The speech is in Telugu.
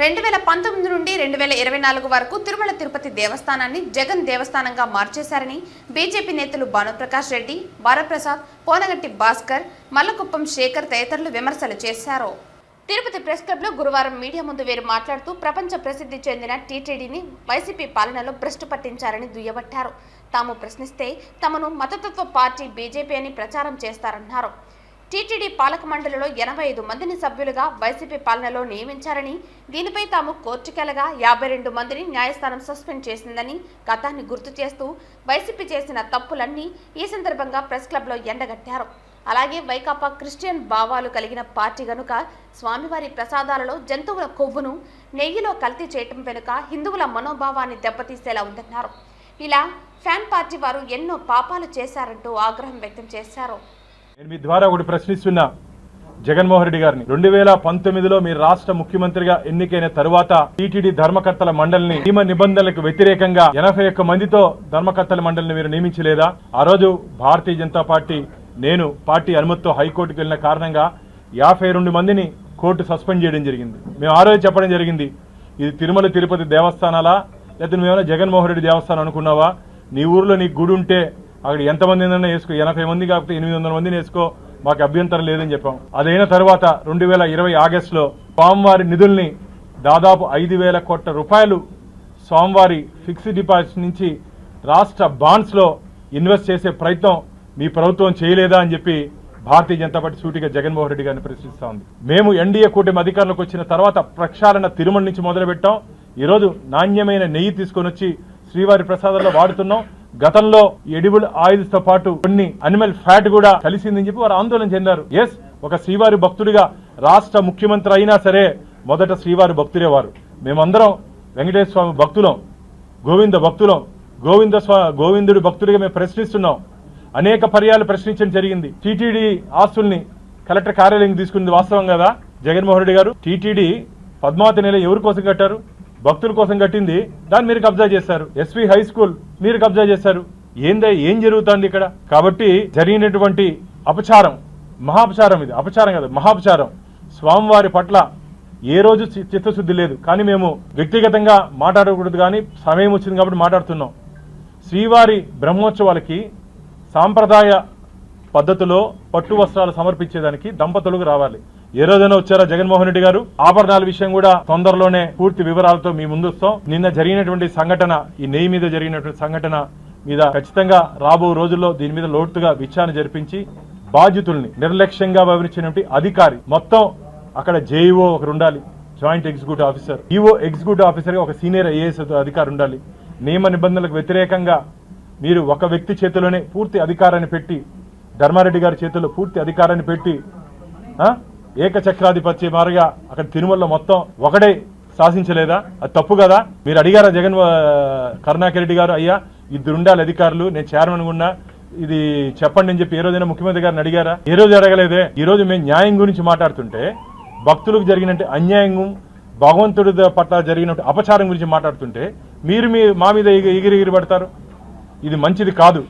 రెండు వేల పంతొమ్మిది నుండి రెండు వేల ఇరవై నాలుగు వరకు తిరుమల తిరుపతి దేవస్థానాన్ని జగన్ దేవస్థానంగా మార్చేశారని బీజేపీ నేతలు భానుప్రకాష్ రెడ్డి వరప్రసాద్ పోనగట్టి భాస్కర్ మల్లకుప్పం శేఖర్ తదితరులు విమర్శలు చేశారు. తిరుపతి ప్రెస్ క్లబ్లో గురువారం మీడియా ముందు వీరు మాట్లాడుతూ ప్రపంచ ప్రసిద్ధి చెందిన టీటీడీని వైసీపీ పాలనలో భ్రష్టు పట్టించారని దుయ్యబట్టారు. తాము ప్రశ్నిస్తే తమను మతతత్వ పార్టీ బీజేపీ అని ప్రచారం చేస్తారన్నారు. టీటీడీ పాలక మండలిలో ఎనభై ఐదు మందిని సభ్యులుగా వైసీపీ పాలనలో నియమించారని దీనిపై తాము కోర్టుకెళ్ళగా యాభై రెండు మందిని న్యాయస్థానం సస్పెండ్ చేసిందని గతాన్ని గుర్తు చేస్తూ వైసీపీ చేసిన తప్పులన్నీ ఈ సందర్భంగా ప్రెస్ క్లబ్లో ఎండగట్టారు. అలాగే వైకాపా క్రిస్టియన్ భావాలు కలిగిన పార్టీ గనుక స్వామివారి ప్రసాదాలలో జంతువుల కొవ్వును నెయ్యిలో కల్తీ చేయటం వెనుక హిందువుల మనోభావాన్ని దెబ్బతీసేలా ఉందన్నారు. ఇలా ఫ్యాన్ పార్టీ వారు ఎన్నో పాపాలు చేశారంటూ ఆగ్రహం వ్యక్తం చేశారు. నేను మీ ద్వారా ఒకటి ప్రశ్నిస్తున్నా జగన్మోహన్ రెడ్డి గారిని. రెండు వేల పంతొమ్మిదిలో మీరు రాష్ట్ర ముఖ్యమంత్రిగా ఎన్నికైన తరువాత టీటీడీ ధర్మకర్తల మండలిని నియమ నిబంధనలకు వ్యతిరేకంగా ఎనభై ఒక్క మందితో ధర్మకర్తల మండలిని మీరు నియమించలేదా? ఆ రోజు భారతీయ జనతా పార్టీ నేను పార్టీ అనుమతితో హైకోర్టుకు వెళ్ళిన కారణంగా యాభై రెండు మందిని కోర్టు సస్పెండ్ చేయడం జరిగింది. మేము ఆ రోజు చెప్పడం జరిగింది ఇది తిరుమల తిరుపతి దేవస్థానాలా? లేకపోతే నువ్వేమైనా జగన్మోహన్ రెడ్డి దేవస్థానం అనుకున్నావా? నీ ఊర్లో నీకు గుడి ఉంటే అక్కడ ఎంతమంది అయినా వేసుకో ఎనభై మంది కాకపోతే ఎనిమిది వందల మందిని వేసుకో మాకు అభ్యంతరం లేదని చెప్పాం. అదైన తర్వాత రెండు వేల ఇరవై ఆగస్టులో స్వామివారి నిధుల్ని దాదాపు ఐదు వేల కోట్ల రూపాయలు స్వామివారి ఫిక్స్డ్ డిపాజిట్ నుంచి రాష్ట్ర బాండ్స్లో ఇన్వెస్ట్ చేసే ప్రయత్నం మీ ప్రభుత్వం చేయలేదా అని చెప్పి భారతీయ జనతా పార్టీ సూటిగా జగన్మోహన్ రెడ్డి గారిని ప్రశ్నిస్తా ఉంది. మేము ఎన్డీఏ కూటమి అధికారంలోకి వచ్చిన తర్వాత ప్రక్షాళన తిరుమల నుంచి మొదలుపెట్టాం. ఈరోజు నాణ్యమైన నెయ్యి తీసుకొని వచ్చి శ్రీవారి ప్రసాదాల్లో వాడుతున్నాం. గతంలో ఎడిబుల్ ఆయిల్స్తో పాటు కొన్ని అనిమల్ ఫ్యాట్ కూడా కలిసిందని చెప్పి వారు ఆందోళన చెందారు. ఎస్ ఒక శ్రీవారి భక్తుడిగా రాష్ట్ర ముఖ్యమంత్రి అయినా సరే మొదట శ్రీవారి భక్తుడే వారు. మేమందరం వెంకటేశ్వర స్వామి భక్తులం గోవింద భక్తులం గోవింద స్వా గోవిందుడి భక్తుడిగా మేము ప్రశ్నిస్తున్నాం. అనేక పర్యాలు ప్రశ్నించడం జరిగింది. టీటీడీ ఆస్తుల్ని కలెక్టర్ కార్యాలయం తీసుకుంది వాస్తవం కదా జగన్మోహన్ రెడ్డి గారు? టీటీడీ పద్మావతి నెల ఎవరి కోసం కట్టారు? భక్తుల కోసం కట్టింది. దాన్ని మీరు కబ్జా చేశారు. ఎస్వి హై స్కూల్ మీరు కబ్జా చేశారు. ఏందే ఏం జరుగుతుంది ఇక్కడ? కాబట్టి జరిగినటువంటి అపచారం మహాపచారం ఇది. అపచారం కాదు మహాపచారం. స్వామివారి పట్ల ఏ రోజు చి- చిత్తశుద్ధి లేదు. కానీ మేము వ్యక్తిగతంగా మాట్లాడకూడదు కానీ సమయం వచ్చింది కాబట్టి మాట్లాడుతున్నాం. శ్రీవారి బ్రహ్మోత్సవాలకి సాంప్రదాయ పద్ధతిలో పట్టు వస్త్రాలు సమర్పించేదానికి దంపతులకు రావాలి. ఏ రోజైనా వచ్చారా జగన్మోహన్ రెడ్డి గారు? ఆభరణాల విషయం కూడా తొందరలోనే పూర్తి వివరాలతో మీ ముందుస్తాం. నిన్న జరిగినటువంటి సంఘటన ఈ నెయ్యి మీద జరిగినటువంటి సంఘటన మీద ఖచ్చితంగా రాబో రోజుల్లో దీని మీద లోతుగా విచారణ జరిపించి బాధ్యతుల్ని నిర్లక్ష్యంగా వ్యవహరించినటువంటి అధికారి మొత్తం అక్కడ జేఈఓ ఒకరు ఉండాలి joint executive officer. EO executive officer ఒక సీనియర్ ఐఏఎస్ అధికారి ఉండాలి. నియమ నిబంధనలకు వ్యతిరేకంగా మీరు ఒక వ్యక్తి చేతిలోనే పూర్తి అధికారాన్ని పెట్టి ధర్మారెడ్డి గారి చేతిలో పూర్తి అధికారాన్ని పెట్టి ఏకచక్రాధిపత్య మారుగా అక్కడ తిరుమలలో మొత్తం ఒకడే శాసించలేదా? అది తప్పు కదా? మీరు అడిగారా జగన్ ఆ, కరుణాకర్ రెడ్డి గారు అయ్యా ఇద్దరు ఉండాలి అధికారులు నేను చైర్మన్ ఉన్నా ఇది చెప్పండి అని చెప్పి ఏ రోజైనా ముఖ్యమంత్రి గారిని అడిగారా? ఏ రోజు అడగలేదే. ఈ రోజు మేము న్యాయం గురించి మాట్లాడుతుంటే భక్తులకు జరిగినట్టు అన్యాయం భగవంతుడి పట్ల జరిగినట్టు అపచారం గురించి మాట్లాడుతుంటే మీరు మీ మా మీద ఎగిరి ఎగిరి పడతారు? ఇది మంచిది కాదు.